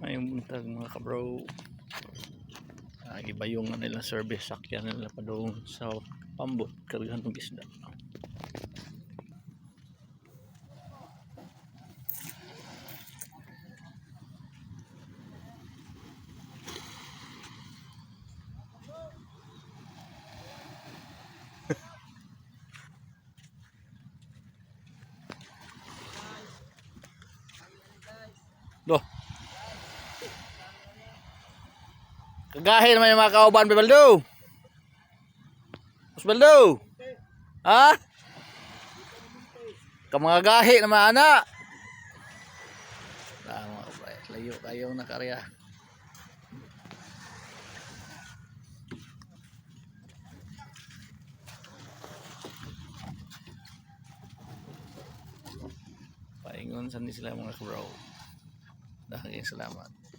May buntag mga kabro. Ah, iba yung ano nila service sakyan nila pa doon sa pambot kargahan ng isda. Loh. Kagahin naman yung mga kauban, Bibaldo. Mas Baldo. Ha? Kamanga gahi naman anak. Tama ba? Layo kayo na karya. Paingon sa ni sila mga bro. Dahil salamat.